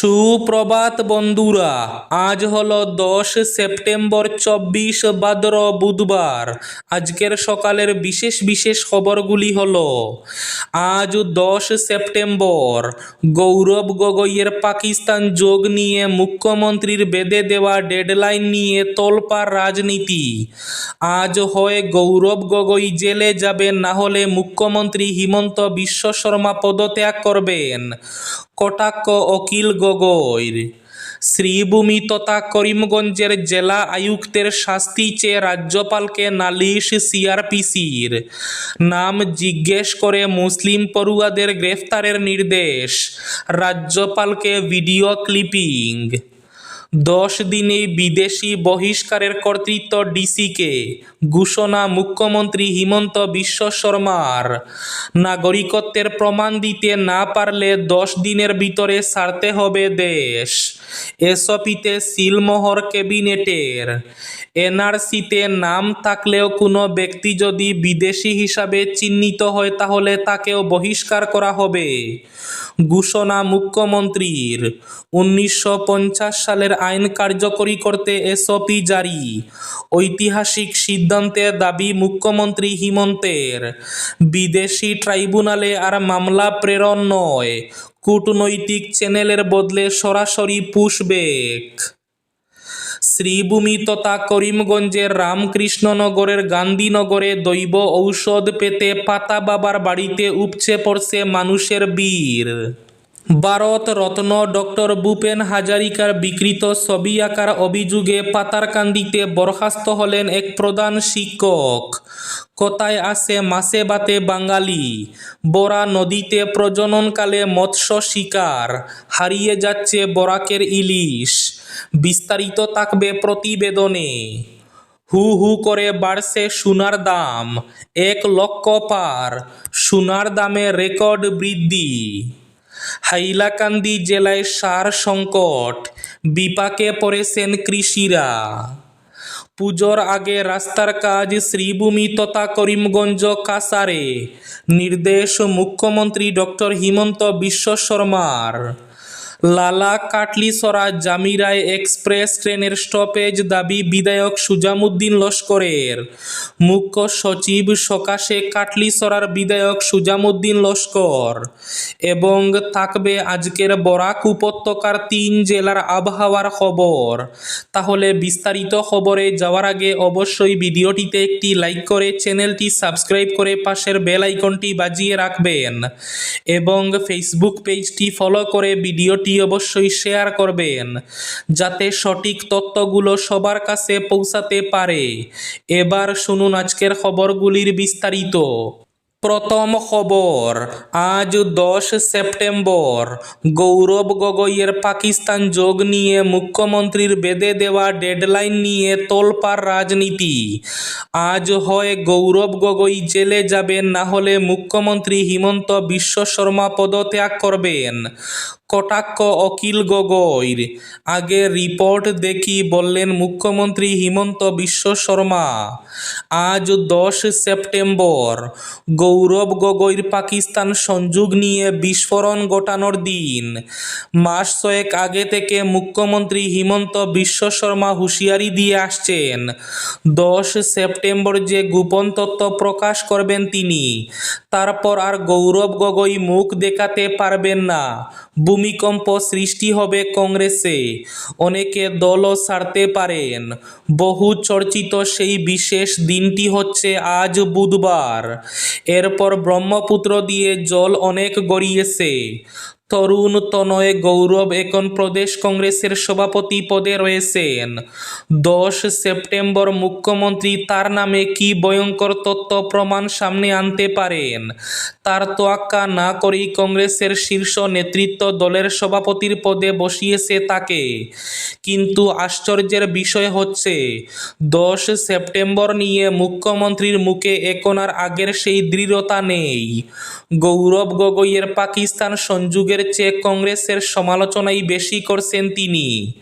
সুপ্রভাত বন্ধুরা, আজ হলো দশ সেপ্টেম্বর চব্বিশ ভাদ্র বুধবার। আজকের সকালের বিশেষ বিশেষ খবরগুলি হল, আজ দশ সেপ্টেম্বর, গৌরব গগৈয়ের পাকিস্তান যোগ নিয়ে মুখ্যমন্ত্রীর বেঁধে দেওয়া ডেডলাইন নিয়ে তোলপাড় রাজনীতি। আজ হয় গৌরব গগৈ জেলে যাবেন না হলে মুখ্যমন্ত্রী হিমন্ত বিশ্ব শর্মা পদত্যাগ করবেন। কটাক্ষ অকিল গগৈর। শ্রীভূমি তথা করিমগঞ্জের জেলা আয়ুক্তের শাস্তি চেয়ে রাজ্যপালকে নালিশ সিআরপিসির। নাম জিজ্ঞেস করে মুসলিম পড়ুয়াদের গ্রেফতারের নির্দেশ। রাজ্যপালকে ভিডিও ক্লিপিং। দশ দিনে বিদেশি বহিষ্কারের কর্তৃত্ব ডিসিকে, ঘোষণা মুখ্যমন্ত্রী হিমন্ত বিশ্ব শর্মার। নাগরিকত্বের প্রমাণ দিতে না পারলে দশ দিনের ভিতরে ছাড়তে হবে দেশ। এসপিতে সিলমোহর ক্যাবিনেটের। এনআরসিতে নাম থাকলেও কোনো ব্যক্তি যদি বিদেশি হিসাবে চিহ্নিত হয় তাহলে তাকেও বহিষ্কার করা হবে। ঘোষণা মুখ্যমন্ত্রীর। উনিশশো পঞ্চাশ সালের আইন কার্যকরী করতে এসওপি জারি। ঐতিহাসিক সিদ্ধান্তের দাবি মুখ্যমন্ত্রী হিমন্তের। বিদেশি ট্রাইব্যুনালে আর মামলা প্রেরণ নয়। কূটনৈতিক চ্যানেলের বদলে সরাসরি পুশব্যাক। শ্রীভূমি তথা করিমগঞ্জের রামকৃষ্ণনগরের গান্ধীনগরে দৈব ঔষধ পেতে পাতা বাবার বাড়িতে উপচে পড়ছে মানুষের বীর ভারত রত্ন ডক্টর ভূপেন হাজারিকার বিকৃত ছবি আঁকার অভিযোগে পাতারকান্দিতে বরখাস্ত হলেন এক প্রধান শিক্ষক। কোথায় আছে মাছে বাতে বাঙালি? বরা নদীতে প্রজননকালে মৎস্য শিকার, হারিয়ে যাচ্ছে বরাকের ইলিশ। বিস্তারিত থাকবে প্রতিবেদনে। হু হু করে বাড়ছে সোনার দাম, এক লক্ষ পার, সোনার দামে রেকর্ড বৃদ্ধি। হাইলাকান্দি জেলায় সার সংকট, বিপাকে পড়েছেন কৃষিরা। পুজোর আগে রাস্তার কাজ শ্রীভূমি তথা করিমগঞ্জ কাসারে নির্দেশ মুখ্যমন্ত্রী ডক্টর হিমন্ত বিশ্ব শর্মার। লালা কাটলিসরা জামিরায় এক্সপ্রেস ট্রেনের স্টপেজ দাবি বিধায়ক সুজামুদ্দিন লস্করের। মুখ্য সচিব সকাশে কাটলিসরার বিধায়ক সুজামুদ্দিন লস্কর এবং থাকবে আজকের বরাক উপত্যকার তিন জেলার আবহাওয়ার খবর। তাহলে বিস্তারিত খবরে যাওয়ার আগে অবশ্যই ভিডিওটিতে একটি লাইক করে চ্যানেলটি সাবস্ক্রাইব করে পাশের বেল আইকনটি বাজিয়ে রাখবেন এবং ফেসবুক পেজটি ফলো করে ভিডিওটি অবশ্যই শেয়ার করবেন, যাতে সঠিক তথ্যগুলো সবার কাছে পৌঁছাতে পারে। এবার শুনুন আজকের খবরগুলির বিস্তারিত। প্রথম খবর, আজ দশ সেপ্টেম্বর, গৌরব গগৈয়ের পাকিস্তান যোগ নিয়ে মুখ্যমন্ত্রীর বেঁধে দেওয়া ডেডলাইন নিয়ে তোলপাড় রাজনীতি। আজ হয় গৌরব গগৈ জেলে যাবেন, না হলে মুখ্যমন্ত্রী হিমন্ত বিশ্ব শর্মা পদত্যাগ করবেন। কটাক্ষ অকিল গগৈর। আগে রিপোর্ট দেখি বললেন মুখ্যমন্ত্রী হিমন্ত বিশ্ব শর্মা। আজ দশ সেপ্টেম্বর। গৌরব গগৈর পাকিস্তান সংযোগ নিয়ে বিস্ফোরণ ঘটানোর দিন। মাস ছয়েক আগে থেকে মুখ্যমন্ত্রী হিমন্ত বিশ্ব শর্মা হুঁশিয়ারি দিয়ে আসছেন। দশ সেপ্টেম্বর যে গোপন তথ্য প্রকাশ করবেন তিনি, তারপর আর গৌরব গগৈ মুখ দেখাতে পারবেন না। ভূমিকম্প সৃষ্টি হবে কংগ্রেসে। অনেকে দলও ছাড়তে পারেন। বহু চর্চিত সেই বিশেষ দিনটি হচ্ছে আজ বুধবার। এরপর ব্রহ্মপুত্র দিয়ে জল অনেক গড়িয়েছে। তরুণ তনয় গৌরব এখন প্রদেশ কংগ্রেসের সভাপতি পদে রয়েছেন। দশ সেপ্টেম্বর মুখ্যমন্ত্রী তার নামে কি ভয়ঙ্কর তথ্য প্রমাণ সামনে আনতে পারেন? তার তোয়াক্কা না করেই কংগ্রেসের শীর্ষ নেতৃত্ব দলের সভাপতির পদে বসিয়েছে তাকে। কিন্তু আশ্চর্যের বিষয় হচ্ছে, দশ সেপ্টেম্বর নিয়ে মুখ্যমন্ত্রীর মুখে এখন আর আগের সেই দৃঢ়তা নেই। গৌরব গগৈয়ের পাকিস্তান সংযোগের চেয়ে কংগ্রেসের সমালোচনাই বেশি করছেন তিনি।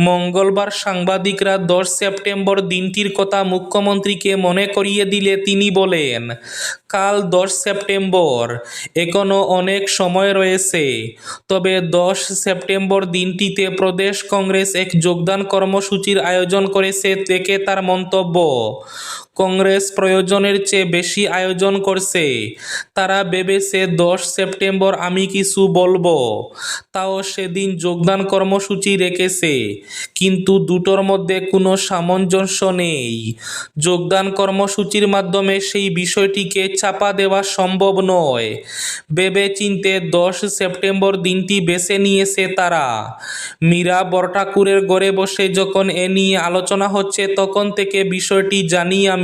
মঙ্গলবার সাংবাদিকরা দশ সেপ্টেম্বর দিনটির কথা মুখ্যমন্ত্রীকে মনে করিয়ে দিলে তিনি বলেন, কাল দশ সেপ্টেম্বর, এখনও অনেক সময় রয়েছে। তবে দশ সেপ্টেম্বর দিনটিতে প্রদেশ কংগ্রেস এক যোগদান কর্মসূচির আয়োজন করেছে দেখে তার মন্তব্য কংগ্রেস প্রয়োজনের চেয়ে বেশি আয়োজন করছে। তারা ভেবেছে দশ সেপ্টেম্বর আমি কিছু বলব। তাও সেদিন যোগদান কর্মসূচি রেখেছে। কিন্তু দুটোর মধ্যে কোনো সামঞ্জস্য নেই। যোগদান কর্মসূচির মাধ্যমে সেই বিষয়টিকে চাপা দেওয়া সম্ভব নয়। ভেবে চিনতে দশ সেপ্টেম্বর দিনটি বেছে নিয়েছে তারা। মীরা বরঠাকুরের গড়ে বসে যখন এ নিয়ে আলোচনা হচ্ছে, তখন থেকে বিষয়টি জানি আমি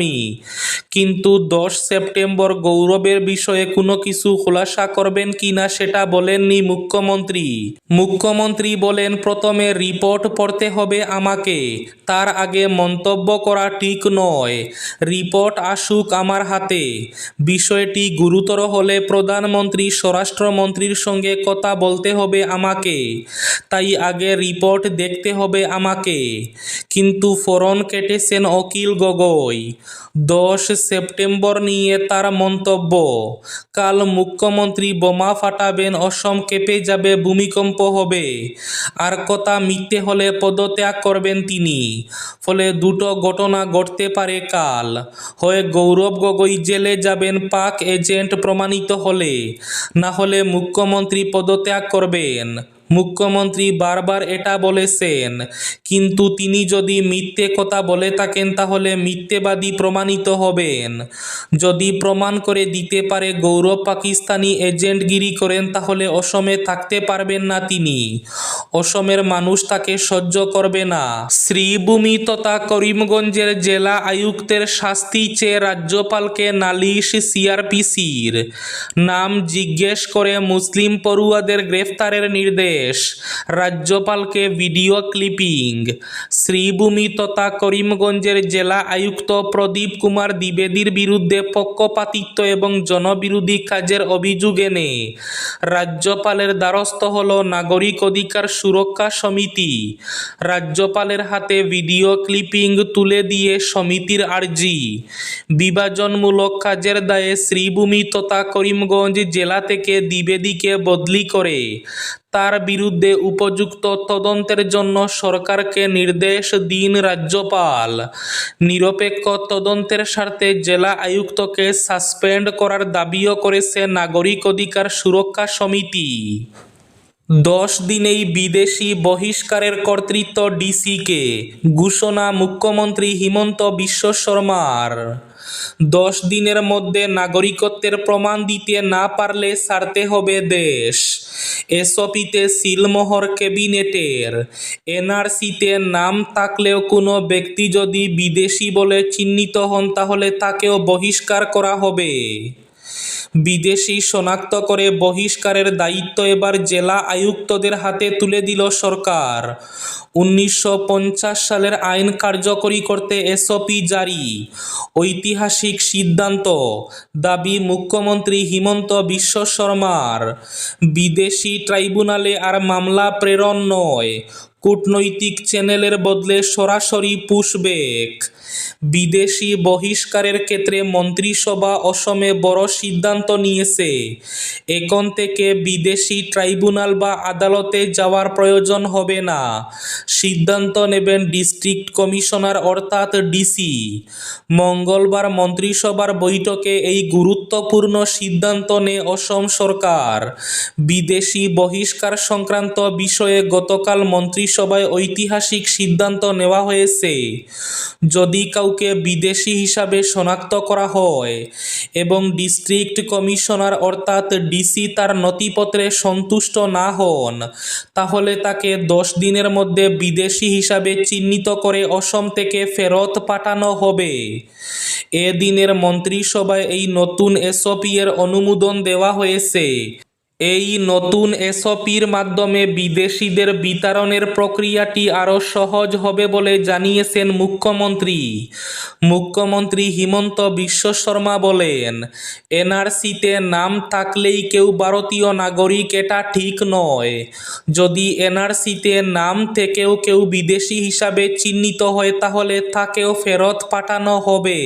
কিন্তু দশ সেপ্টেম্বর গৌরবের বিষয়ে কোনো কিছু খোলাসা করবেন কিনা সেটা বলেননি মুখ্যমন্ত্রী। মুখ্যমন্ত্রী বলেন, প্রথমে রিপোর্ট পড়তে হবে আমাকে। তার আগে মন্তব্য করা ঠিক নয়। রিপোর্ট আসুক আমার হাতে। বিষয়টি গুরুতর হলে প্রধানমন্ত্রী, স্বরাষ্ট্রমন্ত্রীর সঙ্গে কথা বলতে হবে আমাকে। তাই আগে রিপোর্ট দেখতে হবে আমাকে। কিন্তু ফোরন কেটেছেন অকিল গগৈ। দশ সেপ্টেম্বর নিয়ে তার মন্তব্য। কাল মুখ্যমন্ত্রী বোমা ফাটাবেন, অসম কেঁপে যাবে, ভূমিকম্প হবে। আর কথা মিথ্যে হলে পদত্যাগ করবেন তিনি। ফলে দুটো ঘটনা ঘটতে পারে কাল। হয়ে গৌরব গগৈ জেলে যাবেন পাক এজেন্ট প্রমাণিত হলে। না হলে মুখ্যমন্ত্রী পদত্যাগ করবেন। মুখ্যমন্ত্রী বারবার এটা বলেছেন। কিন্তু তিনি যদি মিথ্যে কথা বলে থাকেন, তাহলে মিথ্যেবাদী প্রমাণিত হবেন। যদি প্রমাণ করে দিতে পারে গৌরব পাকিস্তানি এজেন্টগিরি করেন, তাহলে অসমে থাকতে পারবেন না তিনি। অসমের মানুষ তাকে সহ্য করবে না। শ্রীভূমি তথা করিমগঞ্জের জেলা আয়ুক্তের শাস্তি চেয়ে রাজ্যপালকে নালিশ সিআরপিসির। নাম জিজ্ঞেস করে মুসলিম পড়ুয়াদের গ্রেফতারের নির্দেশ। রাজ্যপালকে ভিডিও ক্লিপিং। শ্রীভূমি তথা করিমগঞ্জের জেলা আয়ুক্ত প্রদীপ কুমার দ্বিবেদীর বিরুদ্ধে পক্ষপাতিত্ব এবং জনবিরোধী কাজের অভিযোগ এনে, রাজ্যপালের দ্বারস্থ হল নাগরিক অধিকার সুরক্ষা সমিতি। রাজ্যপালের হাতে ভিডিও ক্লিপিং তুলে দিয়ে সমিতির আর্জি। বিভাজনমূলক কাজের দায়ে শ্রীভূমি তথা করিমগঞ্জ জেলা থেকে দ্বিবেদীকে বদলি করে তার বিরুদ্ধে উপযুক্ত তদন্তের জন্য সরকারকে নির্দেশ দিন রাজ্যপাল। নিরপেক্ষ তদন্তের স্বার্থে জেলা আয়ুক্তকে সাসপেন্ড করার দাবিও করেছে নাগরিক অধিকার সুরক্ষা সমিতি। দশ দিনেই বিদেশি বহিষ্কারের কর্তৃত্ব ডিসিকে, ঘোষণা মুখ্যমন্ত্রী হিমন্ত বিশ্ব শর্মার। দশ দিনের মধ্যে নাগরিকত্বের প্রমাণ দিতে না পারলে ছাড়তে হবে দেশ। এসপিতে সিলমোহর ক্যাবিনেটের। এনআরসিতে নাম থাকলেও কোনো ব্যক্তি যদি বিদেশি বলে চিহ্নিত হন, তাহলে তাকেও বহিষ্কার করা হবে। বিদেশি শনাক্ত করে বহিষ্কারের দায়িত্ব এবার জেলা আয়ুক্তদের হাতে তুলে দিল সরকার। উনিশশো পঞ্চাশ সালের আইন কার্যকরী করতে এসওপি জারি। ঐতিহাসিক সিদ্ধান্ত, দাবি মুখ্যমন্ত্রী হিমন্ত বিশ্ব শর্মার। বিদেশি ট্রাইব্যুনালে আর মামলা প্রেরণ নয়, কূটনৈতিক চ্যানেলের বদলে সরাসরি পুশব্যাক। বিদেশি বহিষ্কারের ক্ষেত্রে মন্ত্রিসভা অসমে বড় সিদ্ধান্ত নিয়েছে। এখন থেকে বিদেশি ট্রাইব্যুনাল বা আদালতে যাওয়ার প্রয়োজন হবে না। সিদ্ধান্ত নেবেন ডিস্ট্রিক্ট কমিশনার অর্থাৎ ডিসি। মঙ্গলবার মন্ত্রিসভার বৈঠকে এই গুরুত্বপূর্ণ সিদ্ধান্ত নেয় অসম সরকার। বিদেশি বহিষ্কার সংক্রান্ত বিষয়ে গতকাল মন্ত্রিসভায় ঐতিহাসিক সিদ্ধান্ত নেওয়া হয়েছে। যদি কাউকে বিদেশি হিসাবে শনাক্ত করা হয় এবং ডিস্ট্রিক্ট কমিশনার অর্থাৎ ডিসি তার নথিপত্রে সন্তুষ্ট না হন, তাহলে তাকে দশ দিনের মধ্যে বিদেশি হিসাবে চিহ্নিত করে অসম থেকে ফেরত পাঠানো হবে। এদিনের দিনের মন্ত্রিসভায় এই নতুন এসওপি এর অনুমোদন দেওয়া হয়েছে। এই নতুন এসপির মাধ্যমে বিদেশিদের বিতরণের প্রক্রিয়াটি আরও সহজ হবে বলে জানিয়েছেন মুখ্যমন্ত্রী। মুখ্যমন্ত্রী হিমন্ত বিশ্ব শর্মা বলেন, এনআরসিতে নাম থাকলেই কেউ ভারতীয় নাগরিক এটা ঠিক নয়। যদি এনআরসিতে নাম থেকেও কেউ বিদেশি হিসাবে চিহ্নিত হয় তাহলে তাকেও ফেরত পাঠানো হবে।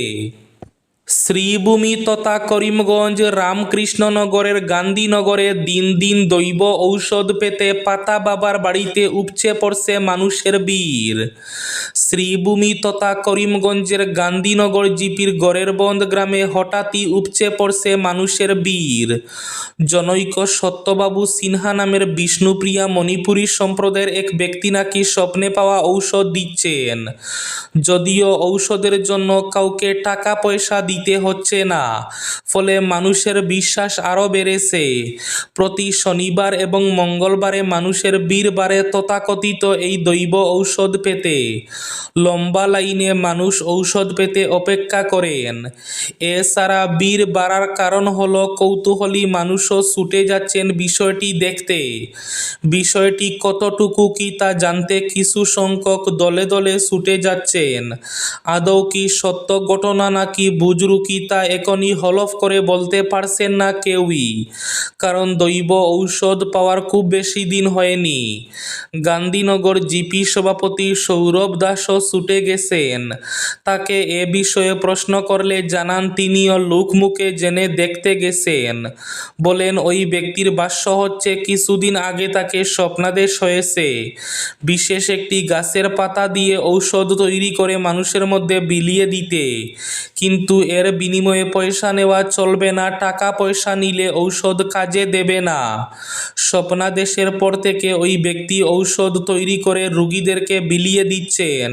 শ্রীভূমি তথা করিমগঞ্জ রামকৃষ্ণনগরের গান্ধীনগরে দিন দিন দৈব ঔষধ পেতে পাতা বাবার বাড়িতে উপচে পড়ছে মানুষের বীর। শ্রীভূমি তথা করিমগঞ্জের গান্ধীনগর জিপির গড়ের বন্ধ গ্রামে হঠাৎই উপচে পড়ছে মানুষের বীর। জনৈক সত্যবাবু সিনহা নামের বিষ্ণুপ্রিয়া মণিপুরী সম্প্রদায়ের এক ব্যক্তি নাকি স্বপ্নে পাওয়া ঔষধ দিচ্ছেন। যদিও ঔষধের জন্য কাউকে টাকা পয়সা দিতে হচ্ছে না। ফলে মানুষের বিশ্বাস আরও বেড়েছে। প্রতি শনিবার এবং মঙ্গলবারে মানুষের বীরবারে তথাকথিত এই দৈব ঔষধ পেতে। লম্বা লাইনে মানুষ ঔষধ পেতে অপেক্ষা করেন। এছাড়া বীর বাড়ার কারণ হলো কৌতূহলী মানুষও ছুটে যাচ্ছেন বিষয়টি দেখতে। বিষয়টি কতটুকু কি তা জানতে কিছু সংখ্যক দলে দলে ছুটে যাচ্ছেন। আদৌ কি সত্য ঘটনা নাকি বুজরুকি তা এখনই হলফ করে বলতে পারছেন না কেউই? কারণ দৈব ঔষধ পাওয়ার খুব বেশি দিন হয়নি। গান্ধীনগর জিপি সভাপতি সৌরভ দাসও ছুটে গেছেন। তাকে এ বিষয়ে প্রশ্ন করলে জানান তিনিও লোকমুখে জেনে দেখতে গেছেন। বলেন, ওই ব্যক্তির ভাষ্য হচ্ছে কিছুদিন আগে তাকে স্বপ্নাদেশ হয়েছে। বিশেষ একটি গাছের পাতা দিয়ে ঔষধ তৈরি করে মানুষের মধ্যে বিলিয়ে দিতে। কিন্তু এর বিনিময়ে পয়সা নেওয়া চলবে না, টাকা পয়সা নিলে ঔষধ কাজে দেবে না। স্বপ্নাদেশের পর থেকে ওই ব্যক্তি ঔষধ তৈরি করে রুগীদেরকে বিলিয়ে দিচ্ছেন।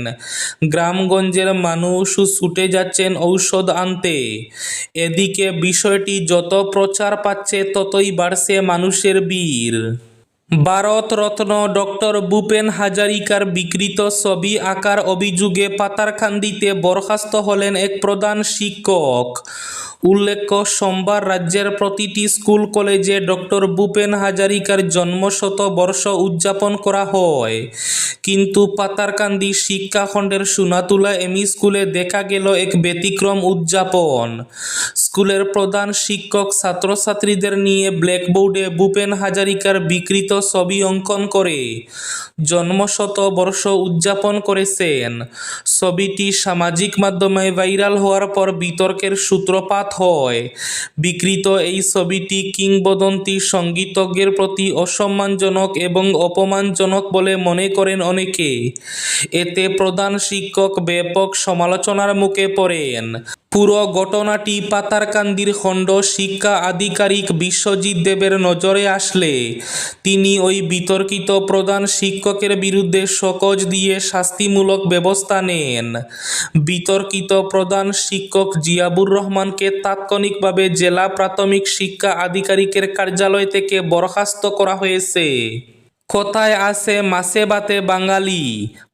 গ্রামগঞ্জের মানুষ ছুটে যাচ্ছেন ঔষধ আনতে। এদিকে বিষয়টি যত প্রচার পাচ্ছে, ততই বাড়ছে মানুষের বীর ভারতরত্ন ডক্টর ভূপেন হাজারিকার বিকৃত ছবি আঁকার অভিযোগে পাতারখান্দিতে বরখাস্ত হলেন এক প্রধান শিক্ষক। উল্লেখ্য, সোমবার রাজ্যের প্রতিটি স্কুল, কলেজে ডক্টর ভূপেন হাজারিকার জন্মশত বর্ষ উদযাপন করা হয়। কিন্তু পাতারকান্দি শিক্ষাখণ্ডের সোনাতুলা এমই স্কুলে দেখা গেল এক ব্যতিক্রম উদযাপন। স্কুলের প্রধান শিক্ষক ছাত্রছাত্রীদের নিয়ে ব্ল্যাকবোর্ডে ভূপেন হাজারিকার বিকৃত ছবি অঙ্কন করে জন্মশত বর্ষ উদযাপন করেছেন। ছবিটি সামাজিক মাধ্যমে ভাইরাল হওয়ার পর বিতর্কের সূত্রপাত হয়। বিকৃত এই ছবিটি কিংবদন্তি সঙ্গীতজ্ঞের প্রতি অসম্মানজনক এবং অপমানজনক বলে মনে করেন অনেকে। এতে প্রধান শিক্ষক ব্যাপক সমালোচনার মুখে পড়েন। পুরো ঘটনাটি পাতারকান্দির খণ্ড শিক্ষা আধিকারিক বিশ্বজিৎ দেবের নজরে আসলে। তিনি ওই বিতর্কিত প্রধান শিক্ষকের বিরুদ্ধে সকজ দিয়ে শাস্তিমূলক ব্যবস্থা নেন। বিতর্কিত প্রধান শিক্ষক জিয়াবুর রহমানকে তাৎক্ষণিকভাবে জেলা প্রাথমিক শিক্ষা আধিকারিকের কার্যালয় থেকে বরখাস্ত করা হয়েছে। কোথায় আছে মাছে বাতে বাঙালি?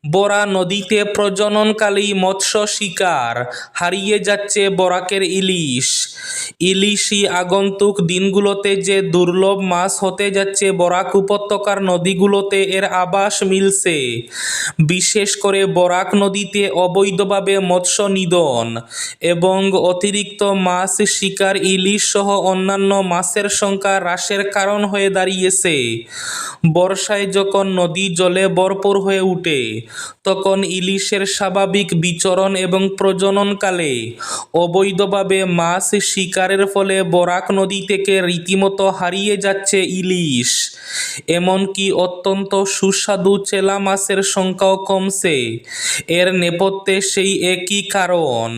বরা নদীতে প্রজননকালী মৎস্য শিকার, হারিয়ে যাচ্ছে বরাকের ইলিশ। ইলিশই আগন্তুক দিনগুলোতে যে দুর্লভ মাছ হতে যাচ্ছে বরাক উপত্যকার নদীগুলোতে এর আবাস মিলছে। বিশেষ করে বরাক নদীতে অবৈধভাবে মৎস্য নিধন এবং অতিরিক্ত মাছ শিকার ইলিশ সহ অন্যান্য মাছের সংখ্যা হ্রাসের কারণ হয়ে দাঁড়িয়েছে। বর্ষায় যখন নদী জলে ভরপুর হয়ে ওঠে তখন ইলিশের স্বাভাবিক বিচরণ এবং প্রজননকালে অবৈধভাবে মাছ শিকারের ফলে বরাক নদী থেকে রীতিমতো হারিয়ে যাচ্ছে ইলিশ। এমনকি অত্যন্ত সুস্বাদু চেলা মাছের সংখ্যাও কমছে। এর নেপথ্যে সেই একই কারণ।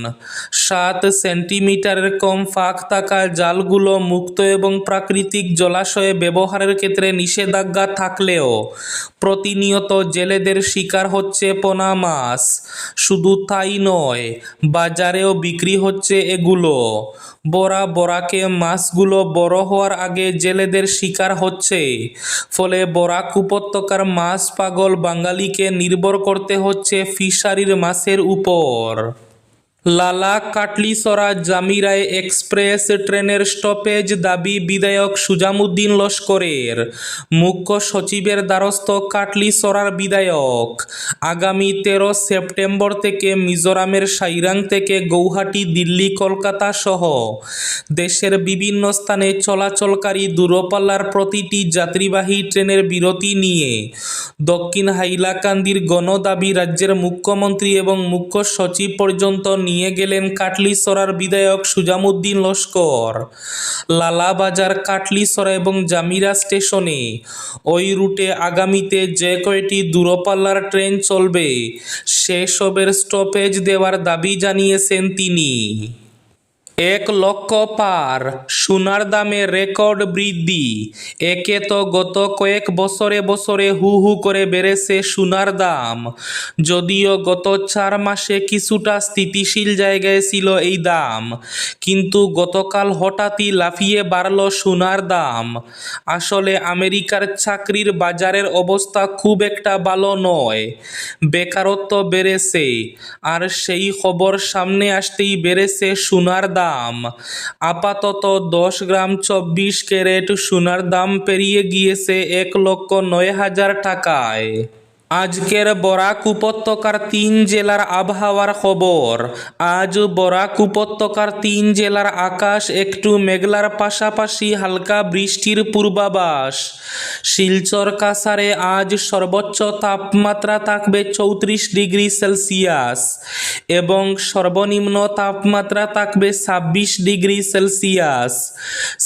সাত সেন্টিমিটারের কম ফাঁক থাকা জালগুলো মুক্ত এবং প্রাকৃতিক জলাশয়ে ব্যবহারের ক্ষেত্রে নিষেধাজ্ঞা থাকলেও প্রতিনিয়ত জেলেদের শিকার হচ্ছে পোনা মাছ। শুধু তাই নয়, বাজারেও বিক্রি হচ্ছে এগুলো। বরা বরাকে মাছগুলো বড় হওয়ার আগে জেলেদের শিকার হচ্ছে। ফলে বরাক উপত্যকার মাছ পাগল বাঙালিকে নির্ভর করতে হচ্ছে ফিশারির মাছের উপর। লালা কাটলিসরা জামিরায় এক্সপ্রেস ট্রেনের স্টপেজ দাবি বিধায়ক সুজামুদ্দিন লস্করের। মুখ্য সচিবের দ্বারস্থ কাটলিসরার বিধায়ক। আগামী তেরো সেপ্টেম্বর থেকে মিজোরামের সাইরাং থেকে গৌহাটি, দিল্লি, কলকাতা সহ দেশের বিভিন্ন স্থানে চলাচলকারী দূরপাল্লার প্রতিটি যাত্রীবাহী ট্রেনের বিরতি নিয়ে দক্ষিণ হাইলাকান্দির গণদাবি রাজ্যের মুখ্যমন্ত্রী এবং মুখ্য সচিব পর্যন্ত নিয়ে গেলেন কাটলিসরার বিধায়ক সুজামুদ্দিন লস্কর। লালাবাজার, কাটলিসরা এবং জামিরা স্টেশনে। ওই রুটে আগামীতে যে কয়টি দূরপাল্লার ট্রেন চলবে, সেসবের স্টপেজ দেওয়ার দাবি জানিয়েছেন তিনি। এক লক্ষ পার। সোনার দামে রেকর্ড বৃদ্ধি। একে তো গত কয়েক বছরে বছরে হু হু করে বেড়েছে সোনার দাম। যদিও গত চার মাসে কিছুটা স্থিতিশীল জায়গায় ছিল এই দাম। কিন্তু গতকাল হঠাৎই লাফিয়ে বাড়ল সোনার দাম। আসলে আমেরিকার চাকরির বাজারের অবস্থা খুব একটা ভালো নয়। বেকারত্ব বেড়েছে। আর সেই খবর সামনে আসতেই বেড়েছে সোনার দাম। আপাতত দশ গ্রাম চব্বিশ ক্যারেট সোনার দাম পেরিয়ে গিয়েছে এক লক্ষ নয় হাজার টাকায়। আজকের বরাক উপত্যকার তিন জেলার আবহাওয়ার খবর। আজ বরাক উপত্যকার তিন জেলার আকাশ একটু মেঘলার পাশাপাশি হালকা বৃষ্টির পূর্বাভাস। শিলচর কাসারে আজ সর্বোচ্চ তাপমাত্রা থাকবে চৌত্রিশ ডিগ্রি সেলসিয়াস এবং সর্বনিম্ন তাপমাত্রা থাকবে ছাব্বিশ ডিগ্রি সেলসিয়াস।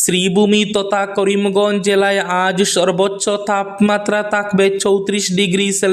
শ্রীভূমি তথা করিমগঞ্জ জেলায় আজ সর্বোচ্চ তাপমাত্রা থাকবে চৌত্রিশ ডিগ্রি সেলসিয়াস।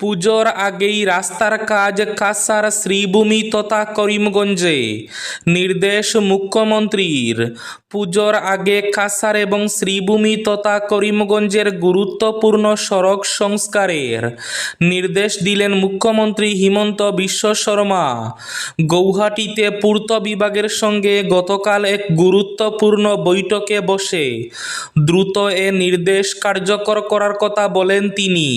পুজোর আগেই রাস্তার কাজ কাসার শ্রীভূমি তথা করিমগঞ্জে। নির্দেশ মুখ্যমন্ত্রীর। পুজোর আগে কাসার এবং শ্রীভূমি তথা করিমগঞ্জের গুরুত্বপূর্ণ সড়ক সংস্কারের নির্দেশ দিলেন মুখ্যমন্ত্রী হিমন্ত বিশ্ব শর্মা। গৌহাটিতে পূর্ত বিভাগের সঙ্গে গতকাল এক গুরুত্বপূর্ণ বৈঠকে বসে দ্রুত এ নির্দেশ কার্যকর করার কথা বলেন তিনি।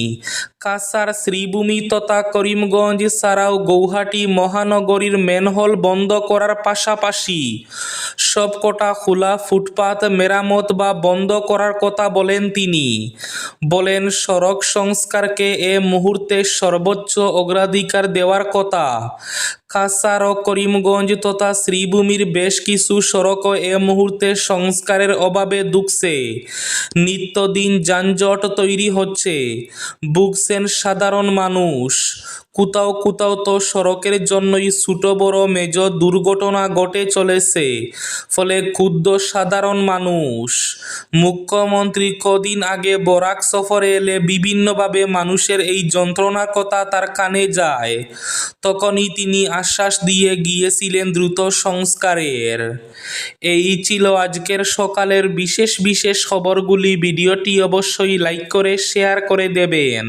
কাসার শ্রীভূমি তথা করিমগঞ্জ ছাড়াও গৌহাটি মহানগরীর ম্যানহোল বন্ধ করার পাশাপাশি সবকটা খোলা ফুটপাথ মেরামত বা বন্ধ করার কথা বলেন তিনি। বলেন, সড়ক সংস্কারকে এ মুহূর্তে সর্বোচ্চ অগ্রাধিকার দেওয়ার কথা। কাসার ও করিমগঞ্জ তথা শ্রীভূমির বেশ কিছু সড়ক এ মুহূর্তে সংস্কারের অভাবে দুঃখছে। নিত্যদিন যানজট তৈরি হচ্ছে। ভুগছেন সাধারণ মানুষ। কোথাও কোথাও তো সড়কের জন্যই ছোট বড় মেজ দুর্ঘটনা ঘটে চলেছে। ফলে ক্ষুব্ধ সাধারণ মানুষ। মুখ্যমন্ত্রী কদিন আগে বরাক সফরে এলে বিভিন্নভাবে মানুষের এই যন্ত্রণার কথা তার কানে যায়। তখনই তিনি আশ্বাস দিয়ে গিয়েছিলেন দ্রুত সংস্কারের। এই ছিল আজকের সকালের বিশেষ বিশেষ খবরগুলি। ভিডিওটি অবশ্যই লাইক করে, শেয়ার করে দেবেন।